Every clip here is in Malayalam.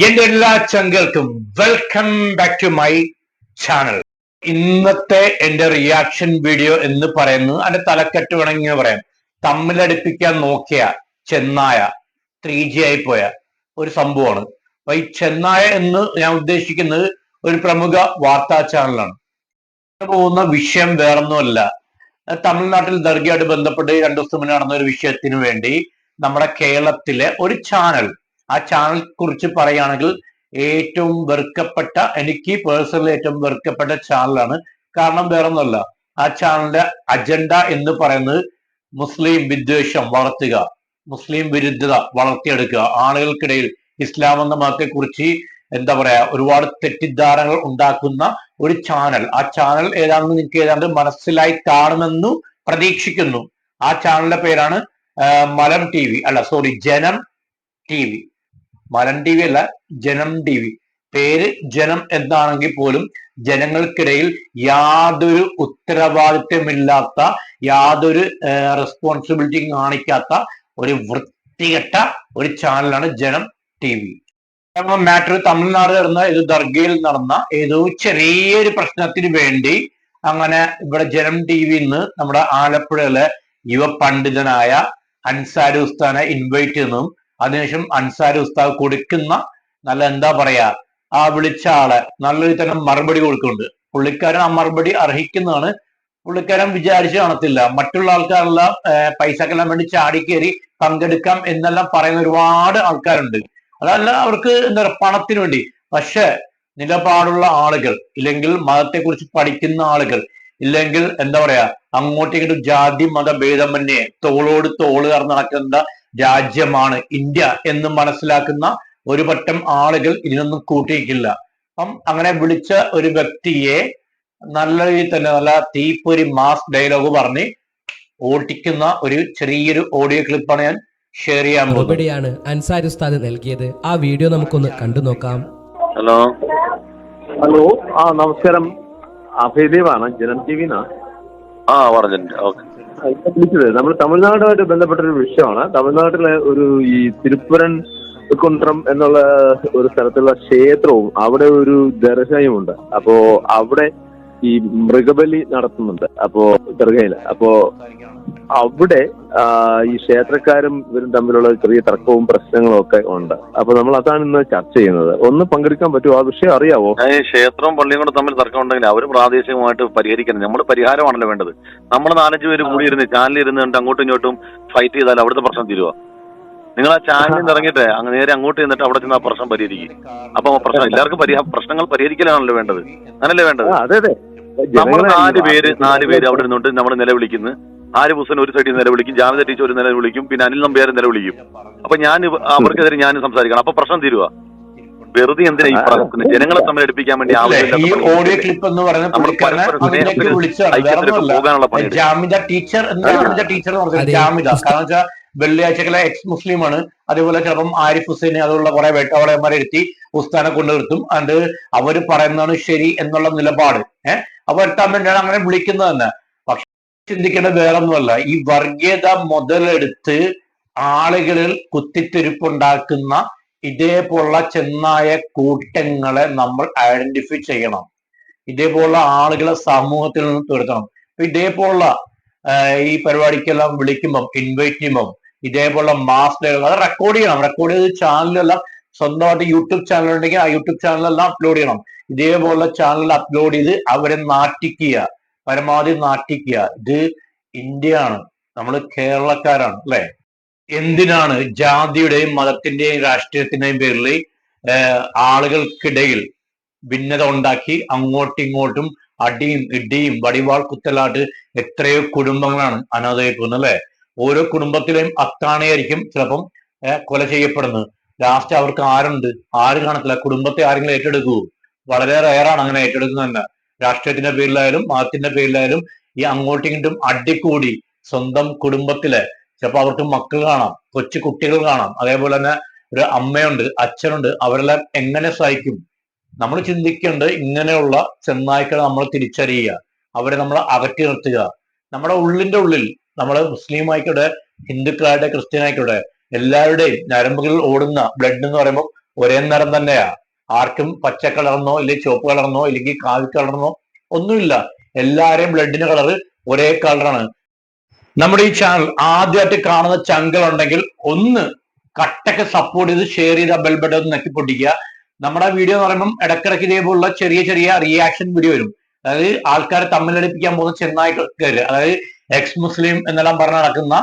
എന്റെ എല്ലാ ചങ്കൾക്കും welcome back to my channel ഇന്നത്തെ എന്റെ റിയാക്ഷൻ വീഡിയോ എന്ന് പറയുന്നത് അതിന്റെ തലക്കെട്ട് വേണമെങ്കിൽ പറയാം തമ്മിലടിപ്പിക്കാൻ നോക്കിയ ചെന്നായ ത്രീ ജി ആയി പോയ ഒരു സംഭവമാണ്. അപ്പൊ ഈ ചെന്നായ എന്ന് ഞാൻ ഉദ്ദേശിക്കുന്നത് ഒരു പ്രമുഖ വാർത്താ ചാനലാണ് പോകുന്ന വിഷയം വേറൊന്നുമല്ല. തമിഴ്നാട്ടിൽ ദർഗയായിട്ട് ബന്ധപ്പെട്ട് രണ്ടു ദിവസം മുന്നേ നടന്ന ഒരു വിഷയത്തിന് വേണ്ടി നമ്മുടെ കേരളത്തിലെ ഒരു ചാനൽ ആ ചാനൽ കുറിച്ച് പറയുകയാണെങ്കിൽ ഏറ്റവും വെറുക്കപ്പെട്ട എനിക്ക് പേഴ്സണലി ഏറ്റവും വെറുക്കപ്പെട്ട ചാനലാണ് കാരണം വേറൊന്നുമല്ല ആ ചാനലിന്റെ അജണ്ട എന്ന് പറയുന്നത് മുസ്ലിം വിദ്വേഷം വളർത്തുക മുസ്ലിം വിരുദ്ധത വളർത്തിയെടുക്കുക. ആളുകൾക്കിടയിൽ ഇസ്ലാം എന്ന മതത്തെ കുറിച്ച് എന്താ പറയാ ഒരുപാട് തെറ്റിദ്ധാരണകൾ ഉണ്ടാക്കുന്ന ഒരു ചാനൽ ആ ചാനൽ ഏതാണെന്ന് നിങ്ങൾക്ക് ഏതാണ്ട് മനസ്സിലായി കാണുമെന്നു പ്രതീക്ഷിക്കുന്നു. ആ ചാനലിന്റെ പേരാണ് മലം ടി വി. അല്ല സോറി ജനം ടി വി. മലം ടി വി അല്ല ജനം ടി വി. പേര് ജനം എന്നാണെങ്കിൽ പോലും ജനങ്ങൾക്കിടയിൽ യാതൊരു ഉത്തരവാദിത്വമില്ലാത്ത യാതൊരു റെസ്പോൺസിബിലിറ്റി കാണിക്കാത്ത ഒരു വൃത്തികെട്ട ഒരു ചാനലാണ് ജനം ടി വി. മാറ്റർ തമിഴ്നാട് നടന്ന ഇത് ദർഗയിൽ നടന്ന ഏതോ ചെറിയൊരു പ്രശ്നത്തിന് വേണ്ടി അങ്ങനെ ഇവിടെ ജനം ടി വിന്ന് നമ്മുടെ ആലപ്പുഴയിലെ യുവ പണ്ഡിതനായ അൻസാരി ഉസ്താനെ ഇൻവൈറ്റ് ചെയ്യുന്നതും അതിനുശേഷം അൻസാരി ഉസ്താദ് കൊടുക്കുന്ന നല്ല എന്താ പറയാ ആ വിളിച്ച ആളെ നല്ലൊരു തരം മറുപടി കൊടുക്കുന്നുണ്ട്. പുള്ളിക്കാരൻ ആ മറുപടി അർഹിക്കുന്നതാണ്. പുള്ളിക്കാരൻ വിചാരിച്ചു കാണത്തില്ല. മറ്റുള്ള ആൾക്കാരെല്ലാം പൈസ പൈസക്കെല്ലാം വേണ്ടി ചാടിക്കേറി പങ്കെടുക്കാം എന്നെല്ലാം പറയുന്ന ഒരുപാട് ആൾക്കാരുണ്ട്. അതല്ല അവർക്ക് എന്താ പറയുക പണത്തിന് വേണ്ടി. പക്ഷെ നിലപാടുള്ള ആളുകൾ ഇല്ലെങ്കിൽ മതത്തെക്കുറിച്ച് പഠിക്കുന്ന ആളുകൾ ഇല്ലെങ്കിൽ എന്താ പറയാ അങ്ങോട്ടും ജാതി മത ഭേദമന്യേ തോളോട് തോൾ കറന്ന് നടക്കുന്ന രാജ്യമാണ് ഇന്ത്യ എന്ന് മനസ്സിലാക്കുന്ന ഒരു പറ്റം ആളുകൾ ഇതിനൊന്നും കൂട്ടിയിട്ടില്ല. അപ്പം അങ്ങനെ വിളിച്ച ഒരു വ്യക്തിയെ നല്ല രീതിയിൽ തന്നെ നല്ല തീപ്പൊരി മാസ് ഡയലോഗ് പറഞ്ഞ് ഓട്ടിക്കുന്ന ഒരു ചെറിയൊരു ഓഡിയോ ക്ലിപ്പാണ് ഞാൻ ഷെയർ ചെയ്യാൻ പോകുന്നത്. മറുപടിയാണ് അൻസാരി ഉസ്താദ് നൽകിയത്. ആ വീഡിയോ നമുക്കൊന്ന് കണ്ടു നോക്കാം. ഹലോ. ഹലോ. ആ നമസ്കാരം. അഭയദേവാണ് ജനം ടി വിന്നാ ആ പറഞ്ഞിട്ടുണ്ട്. നമ്മൾ തമിഴ്നാടുമായിട്ട് ബന്ധപ്പെട്ട ഒരു വിഷയമാണ്. തമിഴ്നാട്ടിലെ ഒരു ഈ തിരുപ്പുരൻ കുന്ത്രം എന്നുള്ള ഒരു സ്ഥലത്തുള്ള ക്ഷേത്രവും അവിടെ ഒരു ദർശനവുമുണ്ട്. അപ്പോ അവിടെ ഈ മൃഗബലി നടത്തുന്നുണ്ട്. അപ്പോ ദർഗയിൽ അപ്പോ അവിടെ ഈ ക്ഷേത്രക്കാരും ഇവരും തമ്മിലുള്ള ചെറിയ തർക്കവും പ്രശ്നങ്ങളും ഒക്കെ ഉണ്ട്. അപ്പൊ നമ്മൾ അതാണ് ഇന്ന് ചർച്ച ചെയ്യുന്നത്. ഒന്ന് പങ്കെടുക്കാൻ പറ്റുമോ? ആ വിഷയം അറിയാവോ? ക്ഷേത്രവും പള്ളിയും കൂടെ തമ്മിൽ തർക്കം ഉണ്ടെങ്കിൽ അവർ പ്രാദേശികമായിട്ട് പരിഹരിക്കണം നമ്മൾ പരിഹാരമാണല്ലോ വേണ്ടത്. നമ്മൾ നാലഞ്ച് പേര് കൂടി ഇരുന്ന് ചാനലിൽ ഇരുന്ന് കണ്ട് അങ്ങോട്ടും ഇങ്ങോട്ടും ഫൈറ്റ് ചെയ്താൽ അവിടുത്തെ പ്രശ്നം തീരുവാ? നിങ്ങൾ ആ ചാനലിൽ നിന്ന് ഇറങ്ങിയിട്ട് അങ്ങ് നേരെ അങ്ങോട്ട് ചെന്നിട്ട് അവിടെ ചെന്ന് ആ പ്രശ്നം പരിഹരിക്കും. അപ്പൊ ആ പ്രശ്നം എല്ലാവർക്കും പ്രശ്നങ്ങൾ പരിഹരിക്കലാണല്ലോ വേണ്ടത്. അങ്ങനല്ലേ വേണ്ടത്? ആ, അതെ അതെ. നമ്മൾ നാല് പേര് നാല് പേര് അവിടെ ഇരുന്നുകൊണ്ട് നമ്മൾ നിലവിളിക്കുന്നു. ആര് ഹുസൈൻ ഒരു സൈഡിൽ നിലവിളിക്കും ജാമിദ ടീച്ചർ ഒരു നിലവിളിക്കും പിന്നെ അനിൽ നമ്പ്യാർ നിലവിളിക്കും അപ്പൊ ഞാൻ അവർക്കെതിരെ ഞാൻ സംസാരിക്കണം. അപ്പൊ പ്രശ്നം തീരുവാ. വെറുതെ എന്തിനാ ഈ പ്രശ്നം? ജനങ്ങളെ തമ്മിൽ എടുപ്പിക്കാൻ വേണ്ടി ആവശ്യമില്ല പറയുന്നത് പോകാനുള്ള ജാമിദ ടീച്ചർ ടീച്ചർ. ജാമിദ. കാരണം വെച്ചാൽ വെള്ളിയാഴ്ചകളെ എക്സ് മുസ്ലിം ആണ് അതേപോലെ ചിലപ്പം ആരിഫ് ഹുസൈനെ അതുള്ള കുറെ വേട്ടവളയന്മാരെ എത്തി ഉസ്താനെ കൊണ്ടു നിർത്തും. അത് അവർ പറയുന്നതാണ് ശരി എന്നുള്ള നിലപാട്. ഏഹ് അപ്പൊ എത്താൻ വേണ്ടിയാണ് അങ്ങനെ വിളിക്കുന്നത് തന്നെ ചിന്തിക്കേണ്ടത് വേറൊന്നുമല്ല. ഈ വർഗീയത മുതലെടുത്ത് ആളുകളിൽ കുത്തിത്തിരിപ്പുണ്ടാക്കുന്ന ഇതേപോലുള്ള ചെന്നായ കൂട്ടങ്ങളെ നമ്മൾ ഐഡന്റിഫൈ ചെയ്യണം. ഇതേപോലുള്ള ആളുകളെ സമൂഹത്തിൽ നിന്ന് തുരത്തണം. ഇതേപോലുള്ള ഈ പരിപാടിക്കെല്ലാം വിളിക്കുമ്പം ഇൻവൈറ്റ് ചെയ്യുമ്പം ഇതേപോലുള്ള മാസ് ഡയലോഗ് അത് റെക്കോർഡ് ചെയ്യണം. റെക്കോർഡ് ചെയ്ത് ചാനലെല്ലാം സ്വന്തമായിട്ട് യൂട്യൂബ് ചാനൽ ഉണ്ടെങ്കിൽ ആ യൂട്യൂബ് ചാനലെല്ലാം അപ്ലോഡ് ചെയ്യണം. ഇതേപോലുള്ള ചാനൽ അപ്ലോഡ് ചെയ്ത് അവരെ നാട്ടിക്കുക. പരമാവധി നാട്ടിക്കുക. ഇത് ഇന്ത്യയാണ്. നമ്മൾ കേരളക്കാരാണ് അല്ലെ? എന്തിനാണ് ജാതിയുടെയും മതത്തിന്റെയും രാഷ്ട്രീയത്തിന്റെയും പേരിൽ ആളുകൾക്കിടയിൽ ഭിന്നത ഉണ്ടാക്കി അങ്ങോട്ടും ഇങ്ങോട്ടും അടിയും ഇടിയും വടിവാൾ കുത്തലാട്ട് എത്രയോ കുടുംബങ്ങളാണ് അനാഥയിക്കുന്നത് അല്ലെ? ഓരോ കുടുംബത്തിലെയും അത്താണയായിരിക്കും ചിലപ്പം കൊല ചെയ്യപ്പെടുന്നത്. ലാസ്റ്റ് അവർക്ക് ആരുണ്ട്? ആര് കാണത്തില്ല? കുടുംബത്തെ ആരെങ്കിലും ഏറ്റെടുക്കൂ വളരെ റയറാണ് അങ്ങനെ ഏറ്റെടുക്കുന്നത് തന്നെ. രാഷ്ട്രീയത്തിന്റെ പേരിലായാലും മതത്തിന്റെ പേരിലായാലും ഈ അങ്ങോട്ടും ഇങ്ങോട്ടും അടിക്കൂടി സ്വന്തം കുടുംബത്തിലെ ചിലപ്പോൾ അവർക്ക് മക്കൾ കാണാം കൊച്ചു കുട്ടികൾ കാണാം. അതേപോലെ തന്നെ ഒരു അമ്മയുണ്ട് അച്ഛനുണ്ട് അവരെല്ലാം എങ്ങനെ സഹായിക്കും? നമ്മൾ ചിന്തിക്കേണ്ടത് ഇങ്ങനെയുള്ള ചെന്നായ്ക്കളെ നമ്മൾ തിരിച്ചറിയുക. അവരെ നമ്മൾ അകറ്റി നിർത്തുക. നമ്മുടെ ഉള്ളിന്റെ ഉള്ളിൽ നമ്മൾ മുസ്ലിം ആയിക്കോട്ടെ ഹിന്ദുക്കളായിട്ട് ക്രിസ്ത്യൻ ആയിക്കോട്ടെ എല്ലാവരുടെയും ഞരമ്പുകളിൽ ഓടുന്ന ബ്ലഡ് എന്ന് പറയുമ്പോൾ ഒരേ നിറം തന്നെയാ. ആർക്കും പച്ച കളർന്നോ ഇല്ലെങ്കിൽ ചുവപ്പ് കളർന്നോ ഇല്ലെങ്കിൽ കാവി കളർന്നോ ഒന്നുമില്ല. എല്ലാരെയും ബ്ലഡിന്റെ കളർ ഒരേ കളറാണ് നമ്മുടെ ഈ ചാനൽ ആദ്യമായിട്ട് കാണുന്ന ചങ്കൾ ഉണ്ടെങ്കിൽ ഒന്ന് കട്ടൊക്കെ സപ്പോർട്ട് ചെയ്ത് ഷെയർ ചെയ്ത് ബെൽ ബട്ടൺ ഒന്ന് നെക്കി പൊട്ടിക്കുക. നമ്മുടെ വീഡിയോ എന്ന് പറയുമ്പോൾ ഇടക്കിടക്ക് ഇതേപോലുള്ള ചെറിയ ചെറിയ റിയാക്ഷൻ വീഡിയോ വരും. അതായത് ആൾക്കാരെ തമ്മിലടിപ്പിക്കാൻ പോകുന്ന ചെന്നായിട്ട് വരിക അതായത് എക്സ് മുസ്ലിം എന്നെല്ലാം പറഞ്ഞ് നടക്കുന്ന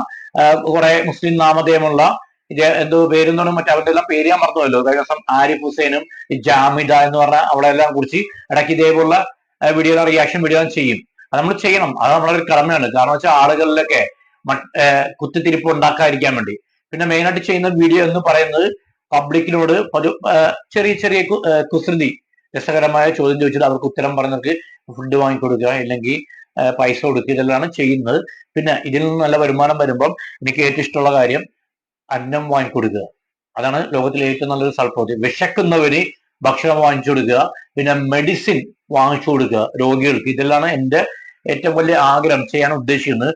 കുറെ മുസ്ലിം നാമധേയമുള്ള എന്തോ പറഞ്ഞാൽ മറ്റേ അവരുടെ എല്ലാം പേര് ഞാൻ മറന്നുവല്ലോ കഴിഞ്ഞ ദിവസം ആരിഫ് ഹുസൈനും ജാമിദ എന്ന് പറഞ്ഞ അവിടെ എല്ലാം കുറിച്ച് ഇടയ്ക്ക് ഇതേപോലുള്ള വീഡിയോ റിയാക്ഷൻ വീഡിയോ ചെയ്യും. അത് നമ്മൾ ചെയ്യണം. അത് നമ്മളെ ഒരു കടമയാണ്. കാരണം വെച്ചാൽ ആളുകളിലൊക്കെ കുത്തിത്തിരിപ്പ് ഉണ്ടാക്കാതിരിക്കാൻ വേണ്ടി. പിന്നെ മെയിൻ ആയിട്ട് ചെയ്യുന്ന വീഡിയോ എന്ന് പറയുന്നത് പബ്ലിക്കിനോട് ചെറിയ ചെറിയ കുസൃതി. രസകരമായ ചോദ്യം ചോദിച്ചിട്ട് അവർക്ക് ഉത്തരം പറഞ്ഞവർക്ക് ഫുഡ് വാങ്ങിക്കൊടുക്കുക ഇല്ലെങ്കിൽ പൈസ കൊടുക്കുക ഇതെല്ലാം ചെയ്യുന്നത്. പിന്നെ ഇതിൽ നിന്ന് നല്ല വരുമാനം വരുമ്പം എനിക്ക് ഏറ്റവും ഇഷ്ടമുള്ള കാര്യം അന്നം വാങ്ങി കൊടുക്കുക അതാണ് ലോകത്തിലെ ഏറ്റവും നല്ലൊരു സൽപ്രവൃത്തി വിശക്കുന്നവര് ഭക്ഷണം വാങ്ങിച്ചു കൊടുക്കുക പിന്നെ മെഡിസിൻ വാങ്ങിച്ചു കൊടുക്കുക രോഗികൾക്ക്. ഇതെല്ലാം എന്റെ ഏറ്റവും വലിയ ആഗ്രഹം ചെയ്യാൻ ഉദ്ദേശിക്കുന്നത്.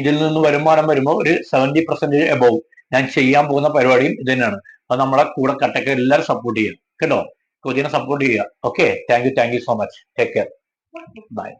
ഇതിൽ നിന്ന് വരുമാനം വരുമ്പോൾ ഒരു സെവന്റി പെർസെന്റേജ് എബോവ് ഞാൻ ചെയ്യാൻ പോകുന്ന പരിപാടിയും ഇത് തന്നെയാണ്. അപ്പൊ നമ്മളെ കൂടെ കട്ടൊക്കെ എല്ലാവരും സപ്പോർട്ട് ചെയ്യുക. കേട്ടോ? കൊതിനെ സപ്പോർട്ട് ചെയ്യുക. Okay thank you thank you so much take care bye